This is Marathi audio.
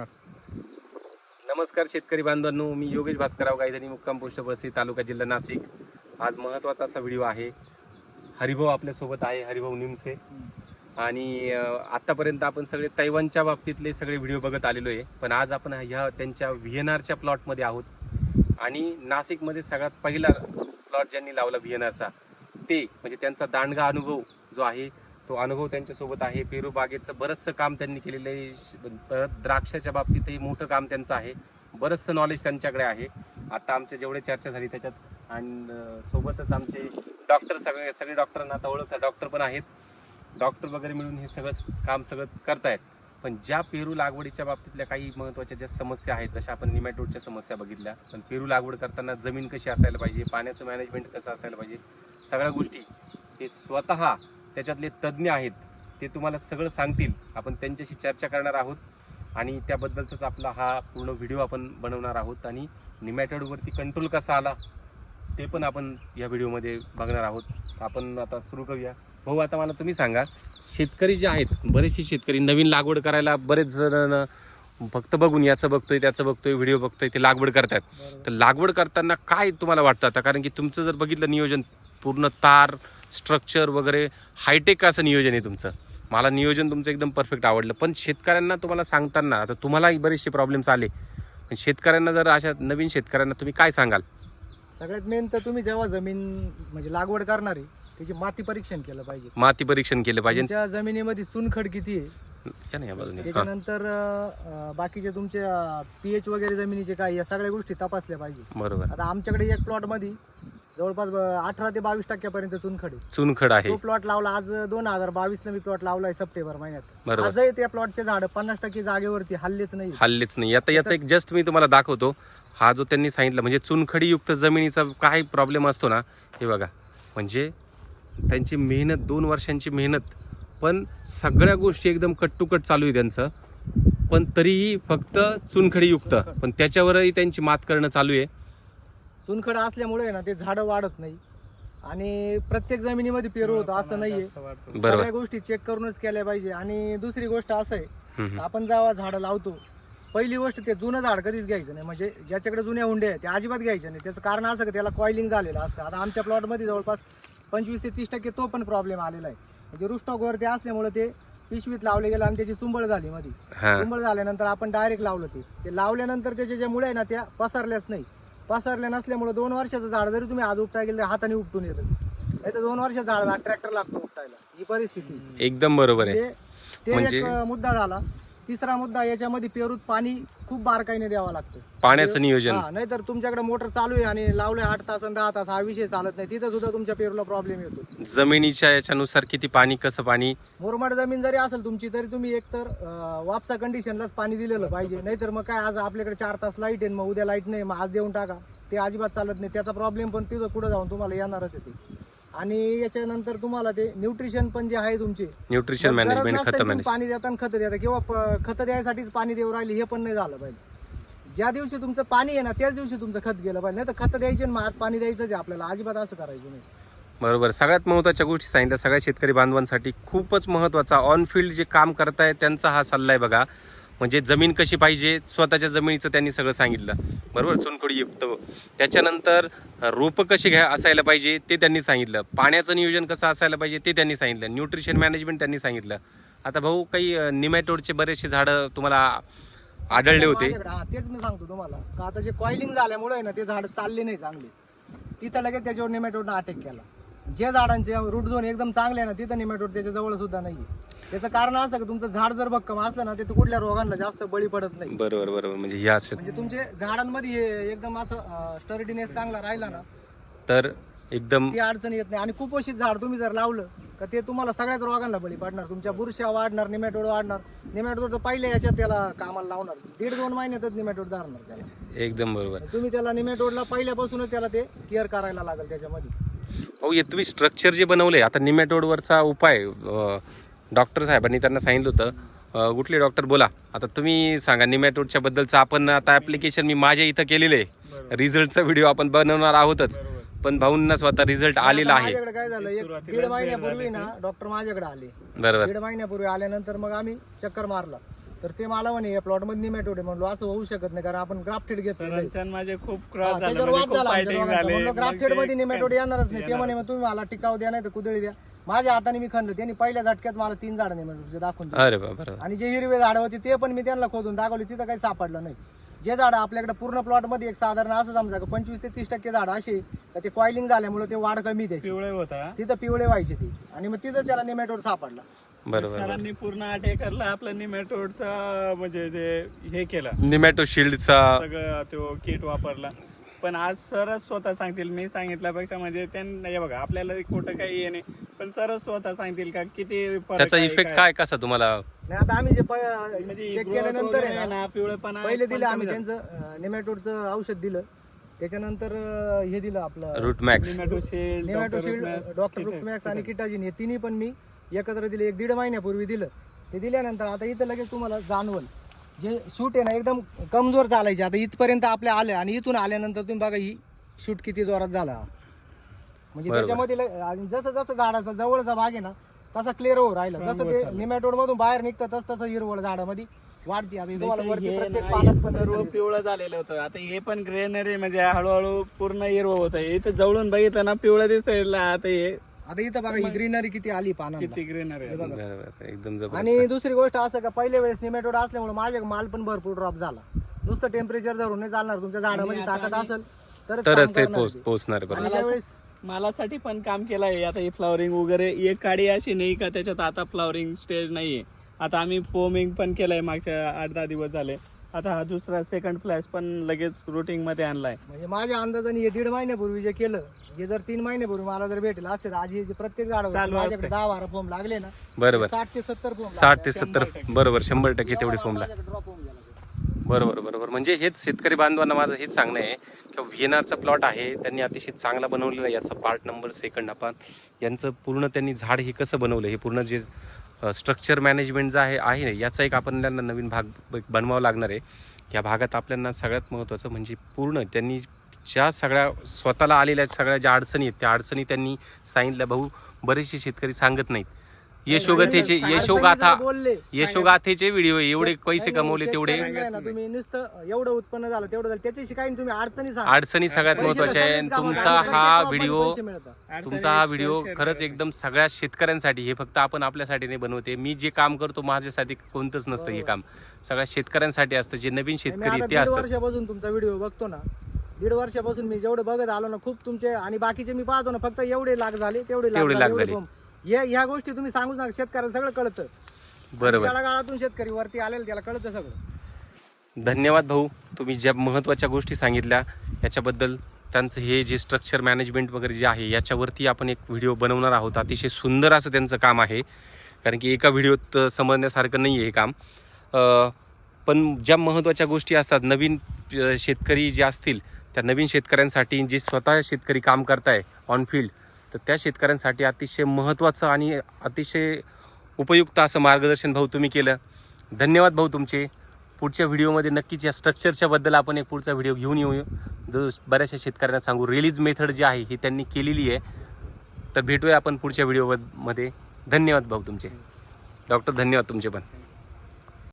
नमस्कार नमस्कार शेतकरी बांधवांनो मी योगेश भास्करराव गायधनी मुक्काम पोस्ट बसी तालुका जिल्हा नाशिक. आज महत्त्वाचा असा व्हिडिओ आहे. हरिभाऊ आपल्यासोबत आहे हरिभाऊ निमसे. आणि आत्तापर्यंत आपण सगळे तैवानच्या बाबतीतले सगळे व्हिडिओ बघत आलेलो आहे. पण आज आपण ह्या त्यांच्या व्ही एन आरच्या प्लॉटमध्ये आहोत. आणि नाशिकमध्ये सगळ्यात पहिला प्लॉट ज्यांनी लावला व्ही एन आरचा ते म्हणजे त्यांचा दांडगा अनुभव जो आहे तो अनुभव त्यांच्यासोबत आहे. पेरू बागेचं बरंचसं काम त्यांनी केलेलं आहे. परत द्राक्षाच्या बाबतीतही मोठं काम त्यांचं आहे. बरंचसं नॉलेज त्यांच्याकडे आहे. आता आमच्या जेवढे चर्चा झाली त्याच्यात आणि सोबतच आमचे डॉक्टर सगळे सगळे डॉक्टरांना आता ओळखतात. डॉक्टर पण आहेत. डॉक्टर वगैरे मिळून हे सगळं काम सगळं करतायत. पण ज्या पेरू लागवडीच्या बाबतीतल्या काही महत्त्वाच्या ज्या समस्या आहेत जशा आपण निमॅटोडच्या समस्या बघितल्या पण पेरू लागवड करताना जमीन कशी असायला पाहिजे पाण्याचं मॅनेजमेंट कसं असायला पाहिजे सगळ्या गोष्टी ते स्वतः त्याच्यातले तज्ज्ञ आहेत ते तुम्हाला सगळं सांगतील. आपण त्यांच्याशी चर्चा करणार आहोत आणि त्याबद्दलचाच आपला हा पूर्ण व्हिडिओ आपण बनवणार आहोत आणि निमॅटोडवरती कंट्रोल कसा आला ते पण आपण या व्हिडिओमध्ये बघणार आहोत. आपण आता सुरू करूया. भाऊ आता मला तुम्ही सांगा शेतकरी जे आहेत बरेचसे शेतकरी नवीन लागवड करायला बरेच जण फक्त बघून याचं बघतोय त्याचं बघतोय व्हिडिओ बघतोय ते लागवड करतात. तर लागवड करताना काय तुम्हाला वाटतं आता? कारण की तुमचं जर बघितलं नियोजन पूर्ण तार स्ट्रक्चर वगैरे हायटेक असं नियोजन आहे तुमचं. मला नियोजन तुमचं एकदम परफेक्ट आवडलं. पण शेतकऱ्यांना तुम्हाला सांगताना आता तुम्हालाही बरेचसे प्रॉब्लेम्स आले. पण शेतकऱ्यांना जर अशा नवीन शेतकऱ्यांना तुम्ही काय सांगाल? सगळ्यात मेन तर तुम्ही जेव्हा जमीन म्हणजे लागवड करणार आहे त्याची माती परीक्षण केलं पाहिजे. माती परीक्षण केलं पाहिजे. तुमच्या जमिनीमध्ये चुनखड किती आहे? या ना या बाजूने. हा. त्याच्यानंतर अं, बाकीचे तुमचे पीएच वगैरे जमिनीचे काय या सगळ्या गोष्टी तपासल्या पाहिजे. बरोबर. आता आमच्याकडे एक प्लॉटमध्ये जवळपास अठरा ते बावीस टक्क्यापर्यंत चुनखड. आहे चुनखड आहे. तो प्लॉट लावला आज दोन हजार बावीस ला मी प्लॉट लावलाय सप्टेंबर महिन्यात. बरोबर. आजही त्या प्लॉटचे झाड पन्नास टक्के जागेवरती हल्लेच नाही हल्लेच नाही. आता याचा एक जस्ट मी तुम्हाला दाखवतो. हा जो त्यांनी सांगितलं म्हणजे चुनखडीयुक्त जमिनीचा काय प्रॉब्लेम असतो ना हे बघा. म्हणजे त्यांची मेहनत दोन वर्षांची मेहनत पण सगळ्या गोष्टी एकदम कट टू कट चालू आहे त्यांचं. पण तरीही फक्त चुनखडीयुक्त. पण त्याच्यावरही त्यांची मात करणं चालू आहे. चुनखड असल्यामुळे ना ते झाडं वाढत नाही. आणि प्रत्येक जमिनीमध्ये पेरू होतं असं नाहीये. बरोबर सगळ्या गोष्टी चेक करूनच केल्या पाहिजे. आणि दुसरी गोष्ट असं आहे. आपण जेव्हा झाडं लावतो पहिली गोष्ट ते जुनं झाड कधीच घ्यायचं नाही. म्हणजे ज्याच्याकडे जुन्या हुंडे आहेत ते अजिबात घ्यायचे नाही. त्याचं कारण असं की त्याला कॉइलिंग झालेलं असतं. आता आमच्या प्लॉटमध्ये जवळपास पंचवीस ते तीस टक्के तो पण प्रॉब्लेम आलेला आहे. म्हणजे रुस्टॉक वरती असल्यामुळे ते पिशवीत लावले गेलं आणि त्याची चुंबळ झाली मध्ये हा. चुंबळ झाल्यानंतर आपण डायरेक्ट लावलं ते. ते लावल्यानंतर त्याच्या ज्या मुळे आहे ना त्या पसरल्याच नाही. पसरल्या नसल्यामुळे दोन वर्षाचं झाड जरी तुम्ही आज उपटाय गेलं हाताने उपटून येतं. नाही तर दोन वर्षाचं झाड ट्रॅक्टर लागतो उपटायला. ही परिस्थिती. एकदम बरोबर आहे. ते ते म्हणजे- एक मुद्दा झाला. तिसरा मुद्दा याच्यामध्ये पेरूत पाणी खूप बारकाईने द्यावं लागतं. पाण्याचं नियोजन. हा नाहीतर तुमच्याकडे मोटर चालू आहे आणि लावले आठ तास आणि दहा तास हा विषय चालत नाही. तिथं सुद्धा तुमच्या पेरूला प्रॉब्लेम येतो. जमिनीच्या याच्यानुसार किती पाणी कसं पाणी? मुरमाड जमीन जरी असेल तुमची तरी तुम्ही एकतर अं, वापसा कंडिशनलाच पाणी दिलेलं पाहिजे. नाहीतर मग काय आज आपल्याकडे चार तास लाइट आहे मग उद्या लाइट नाही मग आज देऊन टाका. ते अजिबात चालत नाही. त्याचा प्रॉब्लेम पण तिथं पुढे जाऊन तुम्हाला येणारच आहे ते. आणि याच्यानंतर तुम्हाला ते न्यूट्रिशन पण जे आहे तुमचे न्यूट्रिशन गरज मॅनेजमेंट खतं तुम्ही मॅनेज पाणी देता आणि खतं देता. किंवा प- खतं द्यायसाठीच पाणी देऊ राहिले हे पण नाही झालं पाहिजे. ज्या दिवशी तुमचं पाणी आहे ना त्याच दिवशी तुमचं खत गेलं पाहिजे. नाही तर खतं द्यायचे आणि मग आज पाणी द्यायचं आहे आपल्याला. अजिबात असं करायचं नाही. बरोबर. सगळ्यात महत्त्वाच्या गोष्टी सांगितल्या. सगळ्या शेतकरी बांधवांसाठी खूपच महत्त्वाचा ऑन फील्ड जे काम करताय त्यांचा हा सल्ला आहे बघा. म्हणजे जमीन कशी पाहिजे? स्वतःच्या जमिनीचं त्यांनी सगळं सांगितलं. बरोबर? चुनखडी युक्त त्याच्यानंतर रोपं कशी घ्या असायला पाहिजे ते त्यांनी सांगितलं. पाण्याचं नियोजन कसं असायला पाहिजे ते त्यांनी सांगितलं. न्यूट्रिशन मॅनेजमेंट त्यांनी सांगितलं. आता भाऊ काही निमॅटोडचे बरेचसे झाडं तुम्हाला आढळले होते. हा तेच मी सांगतो तुम्हाला. का आता जे कॉइलिंग झाल्यामुळे ना ते झाड चालले नाही चांगले. तिथं लगेच त्याच्यावर निमॅटोडनं अटॅक केला. जे झाडांचे रूट झोन एकदम चांगले आहे ना तिथं निमॅटोड त्याच्याजवळ सुद्धा नाही त्याचं कारण असं की तुमचं झाड जर भक्कम असलं ना ते कुठल्या रोगांना जास्त बळी पडत नाही. बरोबर बरोबर. म्हणजे म्हणजे तुमचे झाडांमध्ये हे एकदम असं स्टर्डीनेस चांगला राहिला ना तर एकदम ती अडचण येत नाही. आणि कुपोषित झाड तुम्ही जर लावलं तर ते तुम्हाला सगळ्याच रोगांना बळी पडणार. तुमच्या बुरशा वाढणार निमॅटोड वाढणार. निमॅटोड तर पहिल्या याच्यात त्याला कामाला लावणार. दीड दोन महिन्यातच निमॅटोड धरणार त्याला. एकदम बरोबर. तुम्ही त्याला निमॅटोडला पहिल्यापासूनच त्याला ते केअर करायला लागेल त्याच्यामध्ये. हो हे तुम्ही स्ट्रक्चर जे बनवले आता निमॅटोडवरचा उपाय डॉक्टर साहेबांनी त्यांना सांगितलं होतं. कुठले डॉक्टर बोला. आता तुम्ही सांगा निमॅटोडच्या बद्दलचं आपण आता ऍप्लिकेशन मी माझ्या इथं केलेलं आहे. रिझल्टचा व्हिडिओ आपण बनवणार आहोतच. पण भाऊंना स्वतः रिझल्ट आलेला आहे. माझ्याकडे काय झालं? एक दीड महिन्यापूर्वी ना डॉक्टर माझ्याकडे आले. बरोबर. दीड महिन्यापूर्वी आल्यानंतर मग आम्ही चक्कर मारला. तर ते मला म्हणे या प्लॉटमध्ये निमेटोड आहे म्हणलो असं होऊ शकत नाही कारण आपण ग्राफ्टेड सरांच्या आणि माझे खूप क्रॉस झाले त्याच्यावर म्हणजे वाद खूप झाला आमच्या फायटिंग दोघांचा. झाले. म्हणलं मग ग्राफ्टेड ते मध्ये निमेटोड येणारच नाही. ते. म्हणे मग तुम्ही मला टिकाव द्या नाही तर कुदळी द्या. माझ्या हाताने मी खणलं त्यांनी पहिल्या झटक्यात मला तीन झाडं दाखवून दिले. अरे बा बरोबर आणि जे हिरवे झाडं होते ते पण मी त्यांना खोदून दाखवले तिथं काही सापडलं नाही. जे झाडं आपल्याकडे पूर्ण प्लॉटमध्ये एक साधारण असं समजा का पंचवीस ते तीस टक्के झाडं अशी का ते कॉइलिंग झाल्यामुळे ते वाढ कमी द्यायची. पिवळे होता. तिथं पिवळे व्हायचे ते. आणि मग तिथं त्याला निमेटोड सापडला. सरांनी पूर्ण आठ एकरला आपलं निमेटोडचा म्हणजे ते हे केलं. निमॅटो शिल्डचा. सगळं तो किट वापरला. पण आज सरच स्वतः सांगतील मी सांगितल्यापेक्षा म्हणजे त्यांना हे बघा आपल्याला खोटं काही हे नाही. पण सरच स्वतः सांगतील का किती फरक त्याचा आहे, इफेक्ट काय? कसा तुम्हाला? नाही आता आम्ही जे म्हणजे चेक growth केल्यानंतर वगैरे आहे ना ना पिवळेपणा पहिले पण दिलं आम्ही झाला. त्यांचं नेमॅटोडचं औषध दिलं. त्याच्यानंतर अं, हे दिलं आपलं root max Nematoshield, Dr. Nematoshield Rutmans, doctor Rootmax आणि किटाजिन हे तिन्ही पण मी एकत्र दिले एक दीड महिन्यापूर्वी दिलं. ते दिल्यानंतर आता इथं लगेच तुम्हाला जाणवल. जे शूट आहे ना एकदम कमजोर चालायचे. आता इथपर्यंत आपल्या आले आणि इथून आल्यानंतर तुम्ही बघा ही शूट किती जोरात झाला. म्हणजे. त्याच्यामध्ये जसं जसं झाडाचा जवळचा भाग आहे ना तसा क्लिअर होऊ राहिला. जसं ते. निमॅटोड मधून बाहेर निघतं तसं तसं हिरवळ झाडामध्ये वाढते. आता तुम्हाला वरती प्रत्येक सर्व. पिवळं झालेलं होतं. आता हे पण ग्रेनरी म्हणजे हळूहळू पूर्ण हिरवं होतं. इथं जवळून बघितलं ना पिवळं दिसतंय. आता हे आता इथं बघा ही ग्रीनरी किती आली पानांना. किती ग्रेनरी आहे. बरोबर एकदम जबरदस्त. आणि दुसरी गोष्ट असं का पहिल्या वेळेस निमेटोड असल्यामुळे माझे माल पण भरपूर ड्रॉप झाला. नुसतं टेम्परेचर धरून नाही चालणार तुमच्या झाडामध्ये ताकद असेल तरच ते पोच. पोचणार बरोबर. मालासाठी पण काम केलं आहे आता ही फ्लॉवरिंग वगैरे एक काडी अशी नाही का त्याच्यात आता फ्लॉवरिंग स्टेज नाहीये. आता आम्ही फोमिंग पण केलंय मागच्या आठ दहा दिवस झाले. आता हा दुसरा सेकंड फ्लॅश पण लगेच रुटिंगमध्ये आणलाय. म्हणजे माझ्या अंदाजाने हे दीड महिन्यापूर्वी जे केलं हे जर तीन महिन्यापूर्वी मला जर भेटेल असते तर आज हे जे प्रत्येक झाड चालू माझ्याकडे. दहा बारा फॉर्म लागले ना बरोबर. साठ ते सत्तर फॉर्म साठ ते सत्तर बरोबर शंभर टक्के तेवढी फॉर्मला ड्रॉप होऊन गेला ते. बरोबर बरोबर. म्हणजे हेच शेतकरी बांधवांना माझं हेच सांगणं आहे की व्हीएनआरचा प्लॉट आहे त्यांनी अतिशय चांगला बनवलेला आहे याचा पार्ट नंबर सेकंड आपण यांचं पूर्ण त्यांनी झाड हे कसं बनवलं हे पूर्ण जे स्ट्रक्चर मॅनेजमेंट जे आहे आहे ना याचा एक आपण त्यांना नवीन भाग बनवावा लागणार आहे. या भागात आपल्याला सगळ्यात महत्त्वाचं म्हणजे पूर्ण त्यांनी ज्या सगळ्या स्वतःला आलेल्या सगळ्या ज्या अडचणी आहेत त्या अडचणी त्यांनी सांगितल्या. भाऊ बरेचसे शेतकरी सांगत नाहीत. यशोगाथेचे यशोगाथा बोलले. यशोगाथेचे व्हिडिओ एवढे पैसे कमवले तेवढे. ना तुम्ही. नुसतं एवढं उत्पन्न झालं तेवढं झालं. त्याच्याशी काही तुम्ही अडचणी सांगा. अडचणी सगळ्यात पैसे महत्त्वाच्या आहे तुमचा हा व्हिडिओ पैसे मिळतात. तुमचा हा व्हिडिओ खरंच एकदम सगळ्या शेतकऱ्यांसाठी. हे फक्त आपण आपल्यासाठी नाही बनवते. मी जे काम करतो माझ्यासाठी कोणतंच नसतं हे काम. सगळ्या शेतकऱ्यांसाठी असतं. जे नवीन मी शेतकरी आता ते दीड असतात. वर्षापासून तुमचा व्हिडिओ बघतो ना. दीड वर्षापासून मी जेवढे बघत आलो ना खूप तुमचे आणि बाकीचे मी पाहतो ना फक्त एवढे लाख झाले तेवढे तेवढे लाख झाले. या ह्या गोष्टी तुम्ही सांगूच नका. शेतकऱ्याला सगळं कळतं. बरोबर. काळातून शेतकरी वरती आलेलं त्याला कळतं सगळं. धन्यवाद भाऊ. तुम्ही ज्या महत्त्वाच्या गोष्टी सांगितल्या याच्याबद्दल त्यांचं हे जे स्ट्रक्चर मॅनेजमेंट वगैरे जे आहे याच्यावरती आपण एक व्हिडिओ बनवणार आहोत. अतिशय सुंदर असं त्यांचं काम आहे. कारण की एका व्हिडिओत समजण्यासारखं नाही आहे हे काम. अं, पण ज्या महत्त्वाच्या गोष्टी असतात नवीन अं, शेतकरी जे असतील त्या नवीन शेतकऱ्यांसाठी जे स्वतः शेतकरी काम करताय ऑन फील्ड तर त्या शेतकऱ्यांसाठी अतिशय महत्त्वाचं आणि अतिशय उपयुक्त असं मार्गदर्शन भाऊ तुम्ही केलं. धन्यवाद भाऊ तुमचे. पुढच्या व्हिडिओमध्ये नक्कीच या स्ट्रक्चरच्याबद्दल आपण एक पुढचा व्हिडिओ घेऊन येऊ जो बऱ्याचशा शेतकऱ्यांना सांगू. रिलीज मेथड जी आहे ही त्यांनी केलेली आहे. तर भेटूया आपण पुढच्या व्हिडिओमध्ये. धन्यवाद भाऊ तुमचे. डॉक्टर धन्यवाद तुमचे पण.